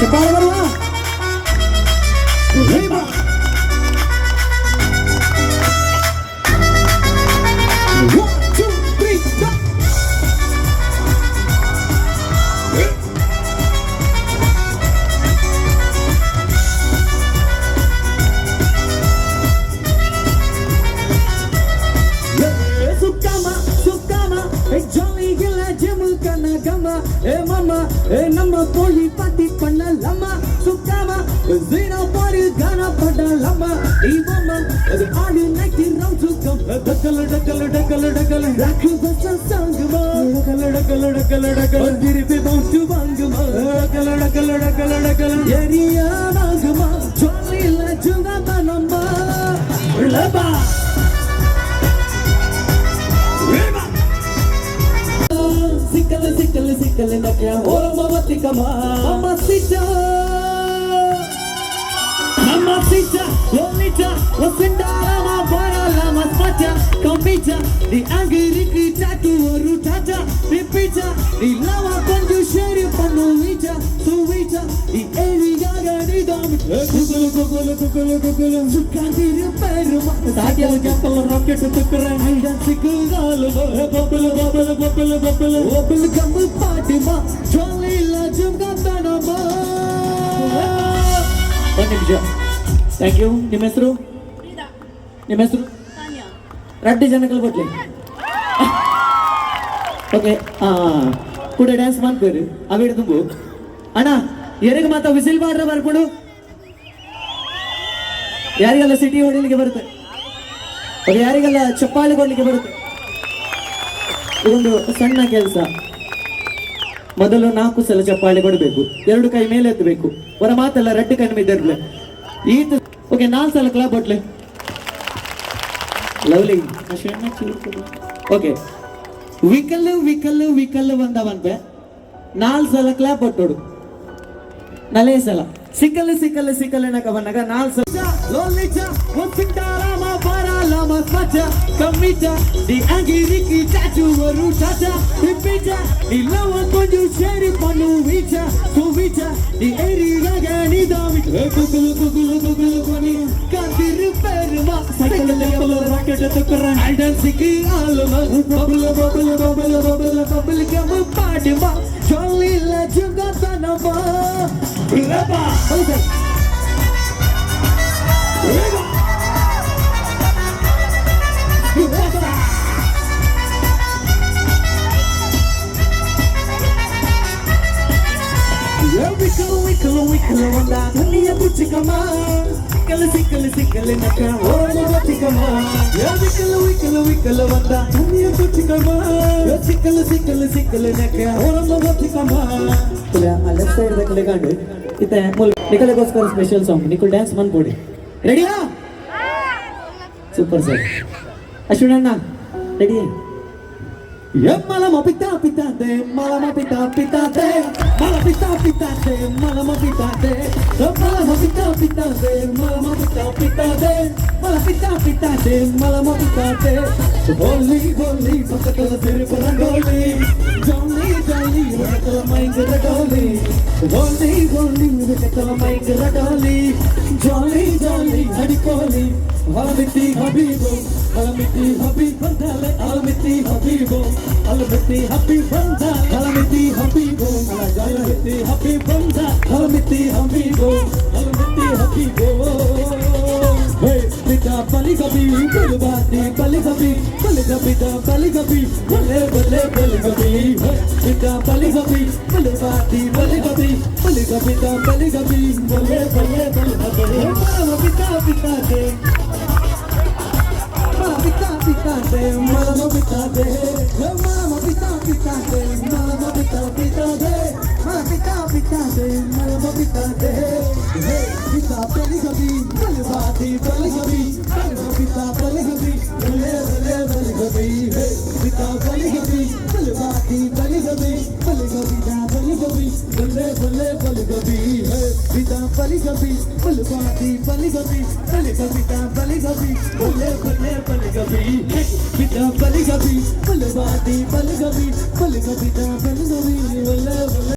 Que மாமா ஏ மாமா ஏ நம்ம போய் பாட்டி பண்ணலாமா சுக்காமா ஜீரோ பாரு கானா பண்ணலாமா ஏ மாமா அது ஆடு நைட்டி ரவுண்ட் சுக்கம் டக்கல டக்கல டக்கல டக்கல ராட்சச சாங்குமா டக்கல டக்கல டக்கல டக்கல திருப்பி பவுன்ஸ் வாங்குமா டக்கல டக்கல டக்கல டக்கல எரியா வாங்குமா சொல்லி லட்சுமா நம்ம உள்ளபா Mamasita, Lolita, wasindara mabara la maspata Kompita, ni angiriki tatu warutata Mipita, ni lawa kanju sheri panuita Suwita, ni eri ತುಕಲು ತುಕಲು ತುಕಲು ತುಕಲು ಸುಖಾಂತಿರು ಪೆರುಮ ಸಾಕಲು ಕೆಪ್ಪಲು ರಾಕೆಟ್ ತುಕ್ಕರ ಹೈಡ ಸಿಕ್ಕುಗಾಲು ಬಬ್ಬಲು ಬಬ್ಬಲು ಬಬ್ಬಲು ಬಬ್ಬಲು ಒಬ್ಬಲು ಕಮ್ಮು ಪಾಟಿಮ ಜೋಲಿ ಇಲ್ಲ ಜುಮ್ಗಾತಣಮ ಒಂದು ನಿಮಿಷ ಥ್ಯಾಂಕ್ ಯು ನಿಮ್ಮ ಹೆಸರು? ನಿಮ್ಮ ಹೆಸರು ರಡ್ಡಿ ಜನಗಳು ಬರ್ಲಿ. ಓಕೆ ಕೂಡ ಡ್ಯಾನ್ಸ್ ಮಾಡ್ತೀರಿ. ಅವೇಡ ತುಂಬು. ಅಣ್ಣ ಎರಗ ಮಾತಾ ವಿಸಿಲ್ ಬಾಡ್ರ ಬರ್ಕೊಂಡು ಯಾರಿಗೆಲ್ಲ ಸಿಟಿ ಹೊಡಿಲಿಕ್ಕೆ ಬರುತ್ತೆ? ಅದು ಯಾರಿಗೆಲ್ಲ ಚಪ್ಪಾಳಿ ಕೊಡ್ಲಿಕ್ಕೆ ಬರುತ್ತೆ? ಇದೊಂದು ಸಣ್ಣ ಕೆಲಸ. ಮೊದಲು ನಾಲ್ಕು ಸಲ ಚಪ್ಪಾಳೆ ಕೊಡಬೇಕು. ಎರಡು ಕೈ ಮೇಲೆ ಎತ್ತಬೇಕು. ಅವರ ಮಾತೆಲ್ಲ ರೆಡ್ ಕಣ್ಣು ಬಿದ್ದಿರ್ಲೆ ಈತ ಓಕೆ ನಾಲ್ಕು ಸಲ clap ಹೊಟ್ಲೆ lovely okay wiggle wiggle wiggle ಬಂದವಂತೆ. ನಾಲ್ಕು ಸಲ ಕ್ಲಾಪ್ ಹೊಟ್ಟೋಡು ನಲೇ ಸಲ. ಸಿಕ್ಕಲ್ಲಿ ಸಿಕ್ಕಲ್ಲಿ ಸಿಕ್ಕಲಿನ ಕವನಗ ನಾಲ್ಸು ಲೋಲಿಚ ದಿ ಸೇರಿ ಪನ್ನು ವೀಚ ಸುವಿಚ ದಿ ಎರಿಗಗ తొక్కరాని డాన్స్కి ఆలుమా బబుల బబుల బబుల బబుల బబుల కమ పాడుమా చోలీల జుగతనమా రబా ఓకే రబా Wicklow, wicklow, wicklow, and I'm a little bit of a man. சிக்கல் சிக்கல் சிக்கல் நட்டா ஓரம் வச்சுக்கமா சிக்கல் விக்கல் விக்கல் வந்தா தண்ணிய சுச்சுக்கமா சிக்கல் சிக்கல் சிக்கல் நட்டா ஓரம் வச்சுக்கமா तुला आल्याच तयार दाखले गांडू तिथे मुल निकल गोस्कर स्पेशल सॉन्ग निकुल डॅन्स मन पोडी रेडी हा सुपर सर अश्विनांना रेडी आहे Malama pita pitate, malama pita pitate, mala pita pitate, malama pitate, malama pitate, pitate, malama pitate, pitate, mala pitate, pitate, malama pitate. Holy, holy, pakatala siri parangoli, jolly, jolly, pakatala maingara dolly. Holy, holy, pakatala maingara dolly, jolly, jolly, hadipoli. Alamiti Habibo, Alamiti Habib Bandale, Alamiti Habibo, Alamiti Habib Bandale, Alamiti Habibo, Alamiti Habib Bandale, Alamiti Habibo, Alamiti Habibo. Hey, pita pali gabi, pali bati, pali gabi, pali gabi da pali gabi, bale bale pali gabi. Hey, pita pali gabi, pali bati, pali gabi, pali gabi da pali gabi, bale bale pali gabi. Mama pita pita de. De, mama pita de, mama pita pita पिता दे हे पिता पहले कभी पल बाती पल कभी पल पिता पल कभी भले भले पल कभी हे पिता पल कभी पल बाती पल कभी पल कभी ना पल कभी भले भले पल कभी हे पिता पल कभी पल बाती पल कभी पल कभी ना पल कभी भले भले पल कभी हे पिता पल कभी पल बाती पल कभी पल कभी ना पल कभी भले भले